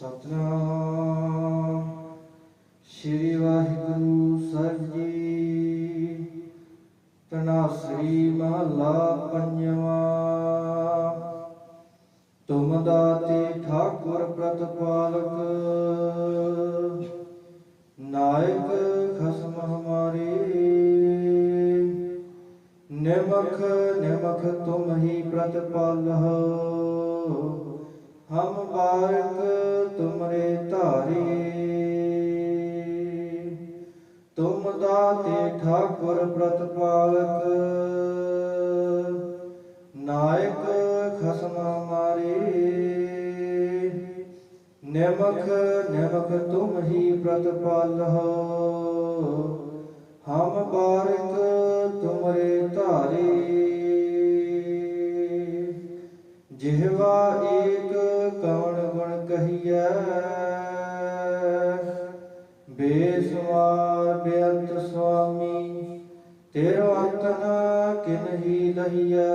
ਸਤਨਾਮ। ਸ਼੍ਰੀ ਵਾਹਿਗੁਰੂ ਸਾਹਿਬ ਜੀ। ਤਨਾਸਰੀ ਮਹਲਾ ਪੰਜਵਾ। ਤੁਮ ਦਾਤੇ ਠਾਕੁਰ ਪ੍ਰਤਪਾਲਕ। ਨਾਇਕ ਖਸਮ ਹਮਾਰੇ। ਨਿਮਖ ਨਿਮਖ ਤੁਮ ਹੀ ਪ੍ਰਤਪਾਲਹੁ। ਹਮ ਬਾਰਕ ਤੁਮਰੇ ਧਾਰੀ। ਤੁਮ ਦਾਤੇ ਠਾਕੁਰ ਪ੍ਰਤਪਾਲਕ ਨਾਇਕ ਖਸਮ ਹਮਾਰੇ ਨਿਮਖ ਨਿਮਖ ਤੁਮ ਹੀ ਪ੍ਰਤਪਾਲਹੁ ਹਮ ਬਾਰਕ ਤੁਮਰੇ ਧਾਰੀ। ਜਿਹਵਾ ਏਕ ਗੁਣ ਕਹੀਐ ਬੇਅੰਤ ਸੁਆਮੀ, ਤੇਰੋ ਅੰਤ ਨ ਕਿਨਹੀ ਲਹੀਐ?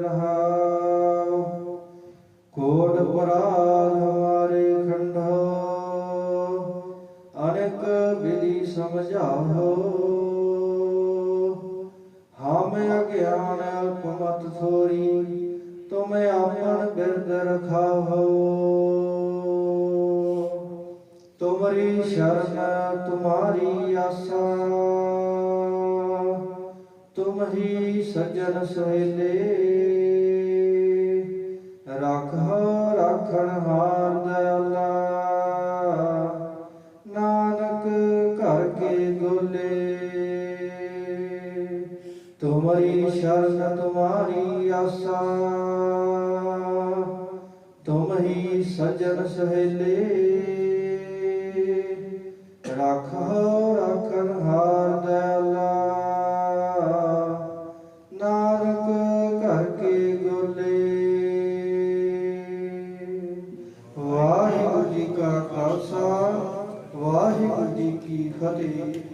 ਰਹਾਉ, ਕੋਟ ਪਰਾਲ ਹਮਾਰੇ ਖੰਡੋ, ਅਨੇਕ ਵਿਧੀ ਸਮਝਾਓ ਹਮ ਅਗਿਆਨ ਅਲਪਮਤ ਥੋਰੀ ਤੁਮ ਆਪਨ ਬਿਰਦ ਰਖਾਓ ਤੁਮਰੀ ਸ਼ਰਨ, ਤੁਮਾਰੀ ਆਸਾ। ਤੁਮ ਹੀ ਸਜਣ ਸਹੇਲੇ ਰੱਖੋ, ਰੱਖਣ ਹਾਰ ਦਇਆਲਾ। ਤੁਮਰੀ ਸ਼ਰਨ ਤੁਮਾਰੀ ਆਸਾ। ਤੁਮ ਹੀ ਸਜਣ ਸਹੇਲੇ। ਰੱਖੋ ਰੱਖਣ ਹਾਰ ਦਇਆਲਾ ਨਾਨਕ ਘਰ ਕੇ ਗੋਲੇ। ਵਾਹਿਗੁਰੂ ਜੀ ਕਾ ਖਾਲਸਾ, ਵਾਹਿਗੁਰੂ ਜੀ ਕੀ ਫਤਿਹ।